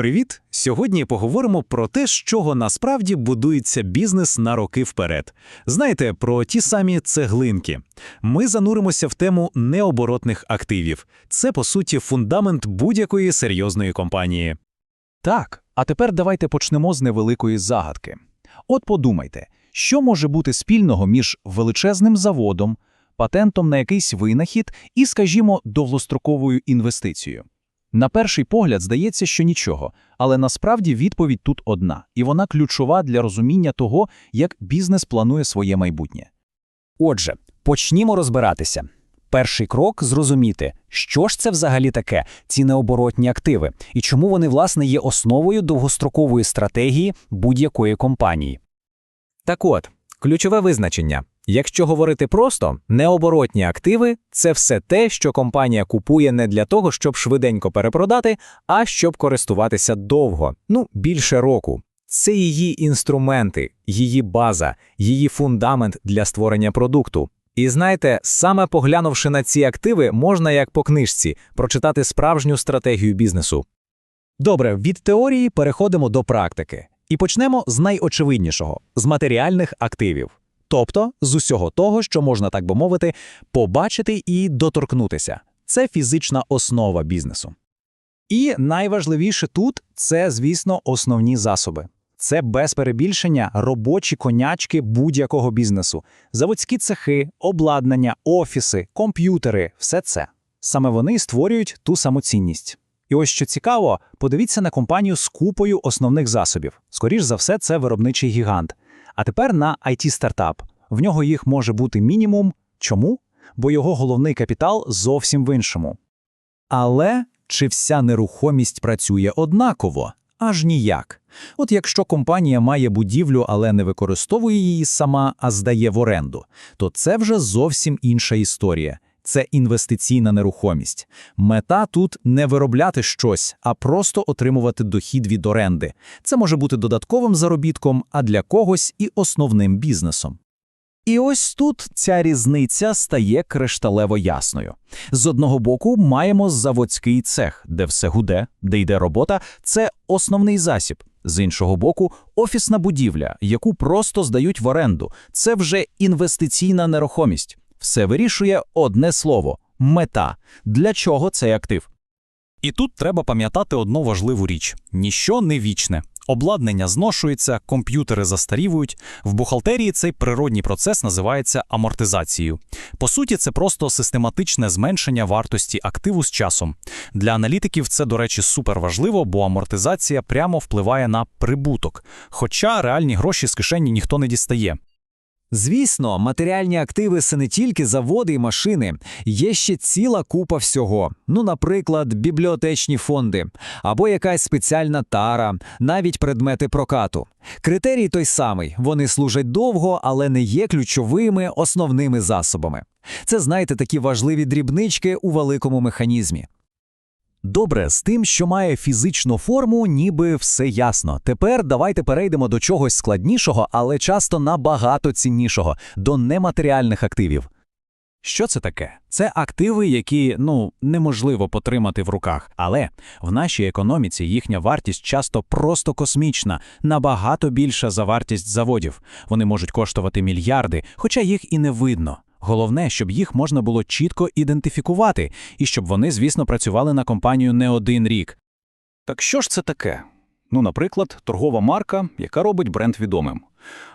Привіт! Сьогодні поговоримо про те, з чого насправді будується бізнес на роки вперед. Знаєте, про ті самі цеглинки. Ми зануримося в тему необоротних активів. Це, по суті, фундамент будь-якої серйозної компанії. Так, а тепер давайте почнемо з невеликої загадки. От подумайте, що може бути спільного між величезним заводом, патентом на якийсь винахід і, скажімо, довгостроковою інвестицією? На перший погляд здається, що нічого, але насправді відповідь тут одна, і вона ключова для розуміння того, як бізнес планує своє майбутнє. Отже, почнімо розбиратися. Перший крок зрозуміти, що ж це взагалі таке, ці необоротні активи, і чому вони, власне, є основою довгострокової стратегії будь-якої компанії. Так от, ключове визначення. Якщо говорити просто, необоротні активи це все те, що компанія купує не для того, щоб швиденько перепродати, а щоб користуватися довго, ну більше року. Це її інструменти, її база, її фундамент для створення продукту. І знаєте, саме поглянувши на ці активи, можна як по книжці прочитати справжню стратегію бізнесу. Добре, від теорії переходимо до практики. І почнемо з найочевиднішого з матеріальних активів. Тобто з усього того, що можна, так би мовити, побачити і доторкнутися. Це фізична основа бізнесу. І найважливіше тут це, звісно, основні засоби. Це без перебільшення робочі конячки будь-якого бізнесу, заводські цехи, обладнання, офіси, комп'ютери все це. Саме вони створюють ту самоцінність. І ось що цікаво, подивіться на компанію з купою основних засобів. Скоріш за все, це виробничий гігант. А тепер на IT-стартап. В нього їх може бути мінімум. Чому? Бо його головний капітал зовсім в іншому. Але чи вся нерухомість працює однаково? Аж ніяк. От якщо компанія має будівлю, але не використовує її сама, а здає в оренду, то це вже зовсім інша історія. Це інвестиційна нерухомість. Мета тут не виробляти щось, а просто отримувати дохід від оренди. Це може бути додатковим заробітком, а для когось і основним бізнесом. І ось тут ця різниця стає кришталево ясною. З одного боку, маємо заводський цех, де все гуде, де йде робота, це основний засіб. З іншого боку, офісна будівля, яку просто здають в оренду, це вже інвестиційна нерухомість. Все вирішує одне слово мета. Для чого цей актив? І тут треба пам'ятати одну важливу річ: ніщо не вічне. Обладнання зношується, комп'ютери застарівують. В бухгалтерії цей природній процес називається амортизацією. По суті, це просто систематичне зменшення вартості активу з часом. Для аналітиків це, до речі, супер важливо, бо амортизація прямо впливає на прибуток. Хоча реальні гроші з кишені ніхто не дістає. Звісно, матеріальні активи це не тільки заводи і машини, є ще ціла купа всього. Ну, наприклад, бібліотечні фонди або якась спеціальна тара, навіть предмети прокату. Критерій той самий: вони служать довго, але не є ключовими основними засобами. Це, знаєте, такі важливі дрібнички у великому механізмі. Добре, з тим, що має фізичну форму, ніби все ясно. Тепер давайте перейдемо до чогось складнішого, але часто набагато ціннішого до нематеріальних активів. Що це таке? Це активи, які ну неможливо потримати в руках, але в нашій економіці їхня вартість часто просто космічна, набагато більша за вартість заводів. Вони можуть коштувати мільярди, хоча їх і не видно. Головне, щоб їх можна було чітко ідентифікувати, і щоб вони, звісно, працювали на компанію не один рік. Так що ж це таке? Ну, наприклад, торгова марка, яка робить бренд відомим,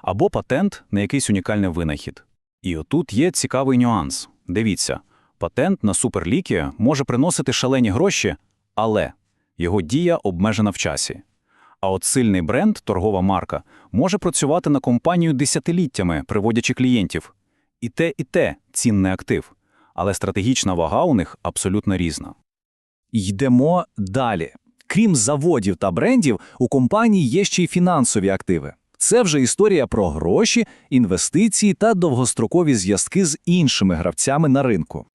або патент на якийсь унікальний винахід. І отут є цікавий нюанс. Дивіться, патент на суперліки може приносити шалені гроші, але його дія обмежена в часі. А от сильний бренд, торгова марка, може працювати на компанію десятиліттями, приводячи клієнтів. І те, і те цінний актив, але стратегічна вага у них абсолютно різна. Йдемо далі. Крім заводів та брендів, у компанії є ще й фінансові активи. Це вже історія про гроші, інвестиції та довгострокові зв'язки з іншими гравцями на ринку.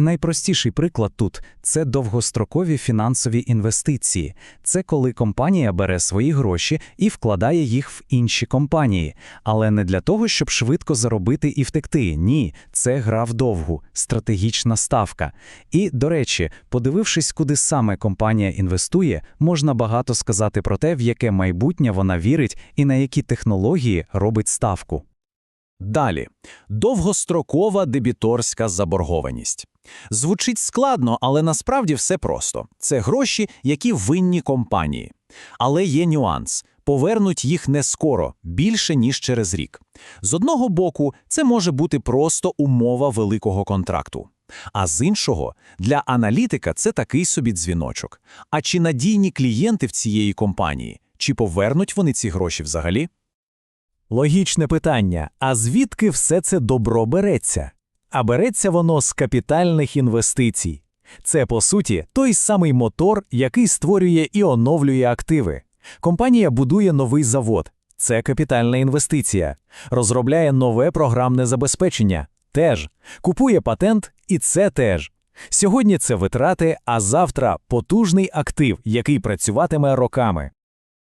Найпростіший приклад тут це довгострокові фінансові інвестиції. Це коли компанія бере свої гроші і вкладає їх в інші компанії. Але не для того, щоб швидко заробити і втекти. Ні, це гра вдовгу, стратегічна ставка. І, до речі, подивившись, куди саме компанія інвестує, можна багато сказати про те, в яке майбутнє вона вірить і на які технології робить ставку. Далі. Довгострокова дебіторська заборгованість. Звучить складно, але насправді все просто. Це гроші, які винні компанії. Але є нюанс. Повернуть їх не скоро, більше, ніж через рік. З одного боку, це може бути просто умова великого контракту. А з іншого, для аналітика це такий собі дзвіночок. А чи надійні клієнти в цієї компанії? Чи повернуть вони ці гроші взагалі? Логічне питання: а звідки все це добро береться? А береться воно з капітальних інвестицій. Це, по суті, той самий мотор, який створює і оновлює активи. Компанія будує новий завод. Це капітальна інвестиція. Розробляє нове програмне забезпечення. Теж. Купує патент, і це теж. Сьогодні це витрати, а завтра потужний актив, який працюватиме роками.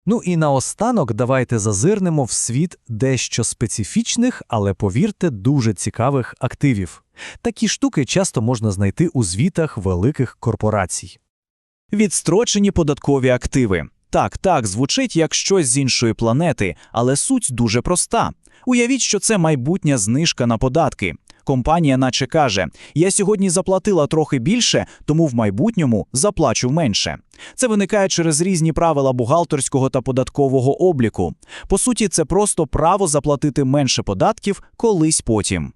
Ну і наостанок давайте зазирнемо в світ дещо специфічних, але повірте, дуже цікавих активів. Такі штуки часто можна знайти у звітах великих корпорацій. Відстрочені податкові активи. Так, так, звучить як щось з іншої планети, але суть дуже проста. Уявіть, що це майбутня знижка на податки. Компанія наче каже: я сьогодні заплатила трохи більше, тому в майбутньому заплачу менше. Це виникає через різні правила бухгалтерського та податкового обліку. По суті, це просто право заплатити менше податків колись потім.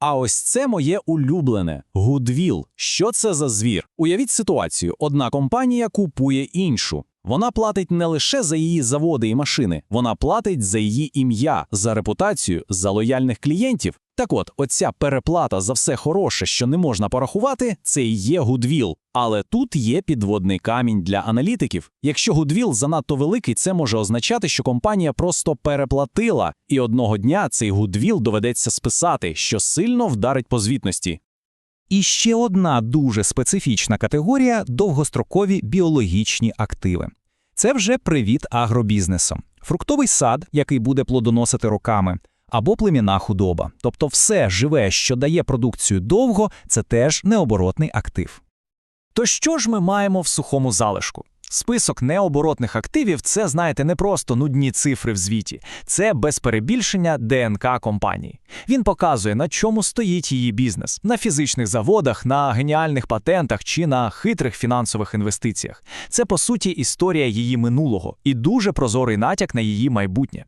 А ось це моє улюблене Гудвіл. Що це за звір? Уявіть ситуацію: одна компанія купує іншу. Вона платить не лише за її заводи і машини, вона платить за її ім'я, за репутацію, за лояльних клієнтів. Так от, оця переплата за все хороше, що не можна порахувати, це і є гудвіл. Але тут є підводний камінь для аналітиків. Якщо гудвіл занадто великий, це може означати, що компанія просто переплатила, і одного дня цей гудвіл доведеться списати, що сильно вдарить по звітності. І ще одна дуже специфічна категорія довгострокові біологічні активи. Це вже привіт агробізнесом. Фруктовий сад, який буде плодоносити роками, або племінна худоба. Тобто все живе, що дає продукцію довго, це теж необоротний актив. То що ж ми маємо в сухому залишку? Список необоротних активів це, знаєте, не просто нудні цифри в звіті, це без перебільшення ДНК компанії. Він показує, на чому стоїть її бізнес: на фізичних заводах, на геніальних патентах чи на хитрих фінансових інвестиціях. Це по суті історія її минулого і дуже прозорий натяк на її майбутнє.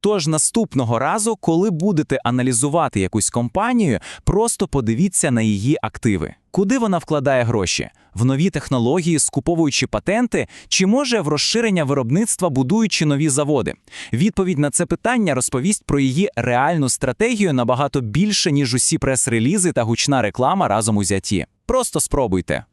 Тож наступного разу, коли будете аналізувати якусь компанію, просто подивіться на її активи. Куди вона вкладає гроші? В нові технології, скуповуючи патенти, чи може в розширення виробництва, будуючи нові заводи? Відповідь на це питання розповість про її реальну стратегію набагато більше, ніж усі прес-релізи та гучна реклама разом узяті. Просто спробуйте.